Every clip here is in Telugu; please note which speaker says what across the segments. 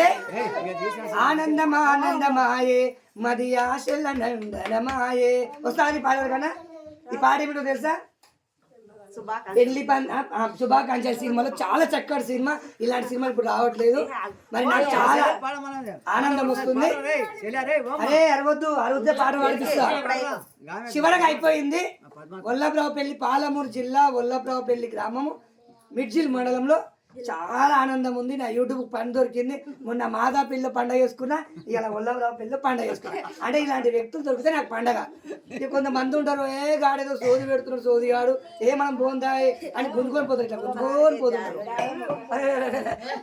Speaker 1: నమస్తే ఆనందం ఆనందమాయే మది ఆశల నందనమాయే. ఒకసారి పాడారు కదా ఈ పాట ఏమిటో తెలుసా? పెళ్ళి శుభాకాంక్షల సినిమాలో చాలా చక్కటి సినిమా. ఇలాంటి సినిమాలు ఇప్పుడు రావట్లేదు. మరి నాకు చాలా ఆనందం వస్తుంది. అరే అరవద్దు అరవద్దే పాట పాడిపిస్తా. చివరకు అయిపోయింది వల్లభరావుపల్లి పాలమూరు జిల్లా వల్లభరావుపల్లి గ్రామము మిడ్జిల్ మండలంలో చాలా ఆనందం ఉంది నా యూట్యూబ్ పని దొరికింది మొన్న మాదా పిల్ల పండగ చేసుకున్నా ఇలా వల్లభరావు పిల్ల పండగ చేసుకున్నా అంటే ఇలాంటి వ్యక్తులు దొరికితే నాకు పండగ కొంతమంది ఉంటారు ఏ గాడేదో సోది పెడుతున్నాడు సోది గాడు ఏ మనం పోందా అని గుంజుకొని పోతారు ఇట్లా గుంజుకొని పోతుంటారు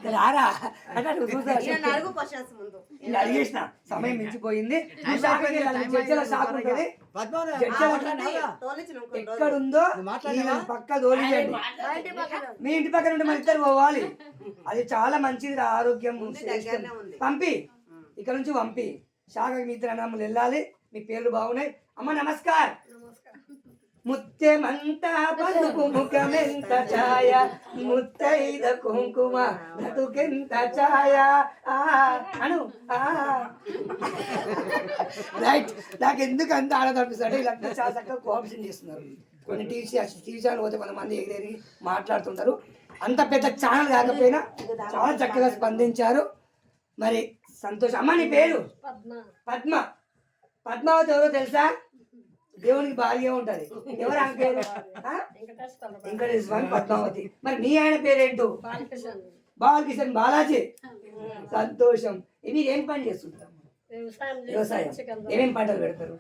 Speaker 1: రారా అంటే అడిగేసిన సమయం మించిపోయింది. చర్చల ఉంటుంది. ఎక్కడుందో పక్క దోలియండి మీ ఇంటి పక్కన ఉంటే మన ఇద్దరు పోవాలి. అది చాలా మంచిది ఆరోగ్యం. పంపి. ఇక్కడ నుంచి పంపి. శాఖకి మీ ఇద్దరు అన్నములు వెళ్ళాలి. మీ పేర్లు బాగున్నాయి. అమ్మ నమస్కార్. ముత్యమంతా పసుపు ముఖమెంత ఛాయ? ముత్తైద కుంకుమ బ్రతుకెంత ఛాయ? ఆ అను ఆ. రైట్. నాకు ఎందుకు అంత ఆడదనిపిస్తుంది వీళ్ళంతా చాలా చక్కగా కోఆపరేషన్ చేస్తున్నారు. కొన్ని టీవీ టీవీ ఛానల్ పోతే కొంతమంది ఎగిరేరి మాట్లాడుతుంటారు. అంత పెద్ద ఛానల్ కాకపోయినా చాలా చక్కగా స్పందించారు. మరి సంతోషం. అమ్మ నీ పేరు? పద్మ. పద్మావతి ఎవరో తెలుసా? దేవునికి భార్య ఉంటది. ఎవరు ఆమె పేరు? వెంకటేశ్వర స్వామి పద్మావతి. మరి నీ ఆయన పేరేంటో? బాలకిషన్ బాలాజీ. సంతోషం. మీరు ఏం పని చేస్తుంటారు?
Speaker 2: వ్యవసాయం
Speaker 1: వ్యవసాయం.
Speaker 2: చికెన్
Speaker 1: ఏమేం పంటలు పెడతారు?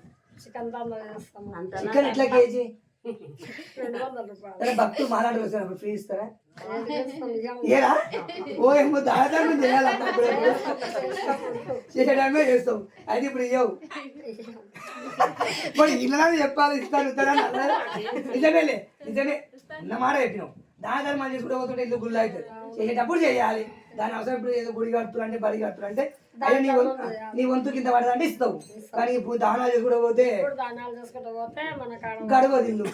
Speaker 2: చికెన్
Speaker 1: ఎట్లా కేజీ? భక్తులు వచ్చినప్పుడు ఫ్రీ ఇస్తారా? ఏరా? ఓ ఏమో దాదాపు చేయాలి అప్పుడప్పుడు చేయడమే చేస్తాం. అది ఇప్పుడు ఇవ్వవు మరి ఇళ్ళనే చెప్పాలి ఇస్తాను అన్నారు నిజమేలే నిజమే. ఉన్న మాట చెప్పినాం దాని ధర్మాలు చేసుకుంటూ పోతుంటే ఇల్లు గుళ్ళు అవుతుంది. చేసేటప్పుడు చేయాలి. దాని అవసరం ఇప్పుడు ఏదో గుడి కడుతురు అంటే బడి అంటే అయ్యో నీ వంతు నీ వంతు కింద పడదంటే ఇస్తావు. కానీ ఇప్పుడు దానాలు చేసుకుంటూ పోతే
Speaker 2: మన
Speaker 1: గడవదు ఇల్లు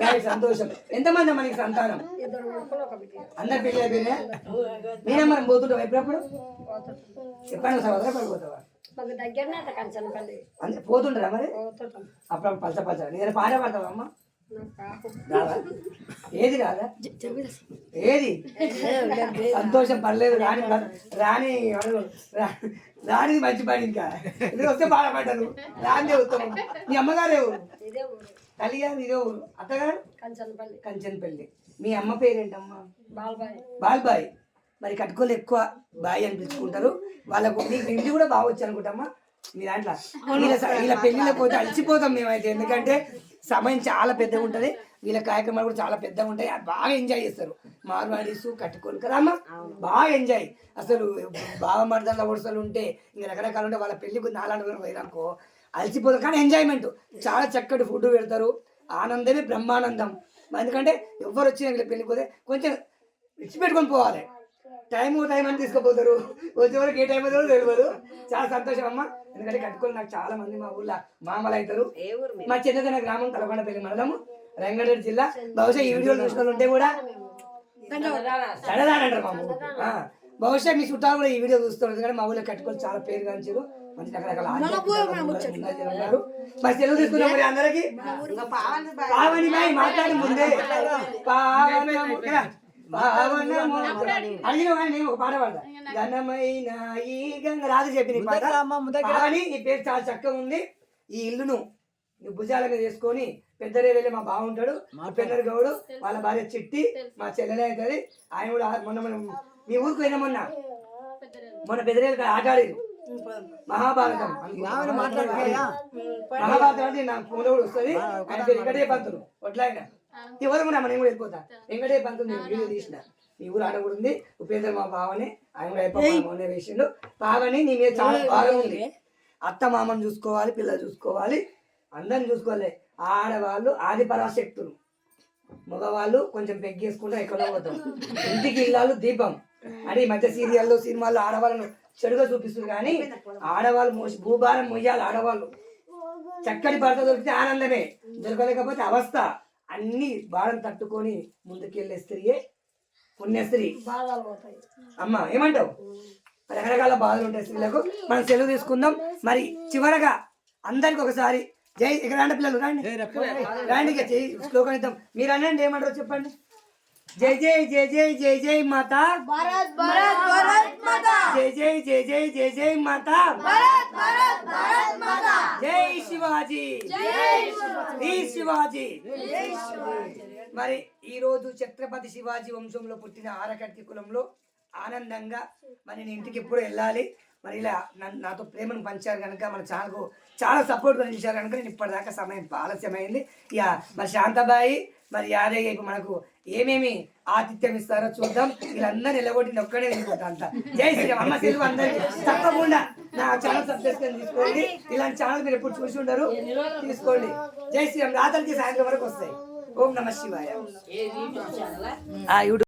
Speaker 1: దానికి సంతోషం. ఎంతమంది మనకి సంతానం? అందరి పెళ్ళి అయిపోయినా నేనే మనం పోతుంటాం ఎప్పుడప్పుడు? ఎప్పుడైనా సవదరా పడిపోతావా?
Speaker 2: మాకు దగ్గరనే కంచనపల్లి.
Speaker 1: అంతే పోతుంటారా మరి?
Speaker 2: పోతుంటాం.
Speaker 1: అప్పుడు పలస పలస నేను పాట పాడతావా అమ్మ? ఏది రాదా? ఏది? సంతోషం పర్లేదు. రాని రాని అడుగు. రా- రానిది మంచి పని ఇంకా. ఇది వస్తే పాట పాడతాను రాని ఉత్తమం మీ అమ్మగారు
Speaker 2: ఊరు.
Speaker 1: తల్లి గారు ఇదే ఊరు. అత్తగారు?
Speaker 2: కంచనపల్లి.
Speaker 1: కంచన్పల్లి. మీ అమ్మ పేరేంటమ్మా?
Speaker 2: బాల్బాయ్.
Speaker 1: బాయ్ మరి కట్టుకోలు ఎక్కువ బాయ్ అని పిలుచుకుంటారు వాళ్ళకు మీకు ఇంటి కూడా బాగొచ్చు అనుకుంటామా? మీ దాంట్లో వీళ్ళ పెళ్ళిళ్ళకి పోతే అలసిపోతాం మేమైతే. ఎందుకంటే సమయం చాలా పెద్దగా ఉంటుంది. వీళ్ళ కార్యక్రమాలు కూడా చాలా పెద్దగా ఉంటాయి. అది బాగా ఎంజాయ్ చేస్తారు. మార్వాడీసు కట్టుకోలు కదా అమ్మా? బాగా ఎంజాయ్. అసలు బాగా మరదల వరుసలు ఉంటే ఇంకా రకరకాలు ఉంటే వాళ్ళ పెళ్ళికి నాలుగు పోయినాకో అలసిపోతారు కానీ ఎంజాయ్మెంట్. చాలా చక్కటి ఫుడ్ పెడతారు. ఆనందమే బ్రహ్మానందం. ఎందుకంటే ఎవరు వచ్చినా వీళ్ళ పెళ్ళికి పోతే కొంచెం ఇచ్చి పెట్టుకొని పోవాలి. టైం టైం అని తీసుకుపోతారు. వచ్చే వరకు ఏ టైం అవుతారో తెలియదు. చాలా సంతోషం అమ్మ. ఎందుకంటే కట్టుకొని నాకు చాలా మంది మా ఊళ్ళో మామలు అవుతారు. మా చిన్నదన గ్రామం తలకొండపల్లి మండలము రంగారెడ్డి జిల్లా. బహుశా ఈ వీడియోలు చూసిన వాళ్ళు ఉంటే కూడా సడదానంటారు మా బహుశా మీ చుట్టాలు కూడా ఈ వీడియో చూస్తారు. ఎందుకంటే మా ఊళ్ళో కట్టుకొని చాలా పేరు మంచి రకరకాల ఉన్నారు. మరి సెలవు తీసుకున్నాం మరి అందరికి? పావని మాయి మాట్లాడి ముందే. పావనము అడిగినవాడిని ఒక పాట పాడతా ఘనమైన ఈ గంగ రాజు చెప్పిన ఈ పాట నీ పేరు చాలా చక్కగా ఉంది ఈ ఇల్లును నువ్వు భుజాల మీద పెద్దరే వెళ్ళి మా బాగుంటాడు పెద్దరు గౌడు వాళ్ళ భార్య చిట్టి మా చెల్లెలే అవుతుంది ఆయన కూడా మొన్న మనం మీ ఊరికి పోయినా మొన్న మొన్న పెద్దరేళ్ళు ఆట ఆడేది మహాభారతం మహాభారతం అంటే నా ఫోన్ కూడా వస్తుంది ఆయన వెంకటే పంతులు ఒట్లాయన ఎవరు కూడా మనం కూడా వెళ్ళిపోతా. వెంకటే పంతులు నేను వీడియో తీసిన. మీ ఊరు ఆడ కూడా ఉంది. ఉపేంద్ర మా బావని ఆయన కూడా అయిపోయి వేసిండు. బావని నీ మీద చాలా బాగా ఉంది. అత్త మామని చూసుకోవాలి పిల్లలు చూసుకోవాలి. అందరిని చూసుకోవాలి. ఆడవాళ్ళు ఆది పరాశక్తులు మగవాళ్ళు కొంచెం పెగ్గేసుకుంటే ఎక్కడో పోతాం. ఇంటికి ఇల్లాలు దీపం. అని ఈ మధ్య సీరియల్లో సినిమాల్లో ఆడవాళ్ళను చెడుగా చూపిస్తుంది కానీ ఆడవాళ్ళు మోసి భూభారం మొయ్యాలి ఆడవాళ్ళు. చక్కటి భర్త దొరికితే ఆనందమే. దొరకలేకపోతే అవస్థ. అన్ని భారం తట్టుకొని ముందుకెళ్ళే స్త్రీయే పుణ్యస్త్రీ. అమ్మ ఏమంటావు? రకరకాల బాధలు ఉంటాయి స్త్రీలకు. మనం సెలవు తీసుకుందాం. మరి చివరగా అందరికి ఒకసారి జై ఇక్కడ రండి పిల్లలు రండి. రండి ఇక జై శ్లోకం ఇద్దాం. మీరు అనండి ఏమంటారో చెప్పండి. జై జై జై జై జై జై మాత.
Speaker 3: భారత్ భారత్.
Speaker 1: జై జై జై జై జై జై మాత.
Speaker 3: భారత్ భారత్ భారత్ మాతా.
Speaker 1: జై శివాజీ. ఈ శివాజీ. మరి ఈ రోజు ఛత్రపతి శివాజీ వంశంలో పుట్టిన ఆరకట్కి కులంలో ఆనందంగా మరి నేను ఇంటికి ఎప్పుడు వెళ్ళాలి. మరి ఇలా నన్ను నాతో ప్రేమను పంచారు కనుక మన ఛానల్కు చాలా సపోర్ట్ చేశారు కనుక నేను ఇప్పటిదాకా సమయం ఆలస్యమైంది. ఇక మరి శాంతాబాయి మరి యాదయ్య ఇప్పుడు మనకు ఏమేమి ఆతిథ్యం ఇస్తారో చూద్దాం. వీళ్ళందరూ నిలబొట్టి ఒక్కడే వెళ్ళిపోతా అంత జై శ్రీరామ్. అమ్మ తెలుగు అందరికి తప్పకుండా నా ఛానల్ సబ్స్క్రైబ్ తీసుకోండి. ఇలాంటి ఛానల్ మీరు ఎప్పుడు చూసి ఉండరు. తీసుకోండి. జై శ్రీరామ్. రాత్రికి సాయంత్రం వరకు వస్తాయి. ఓం నమ శివాయ.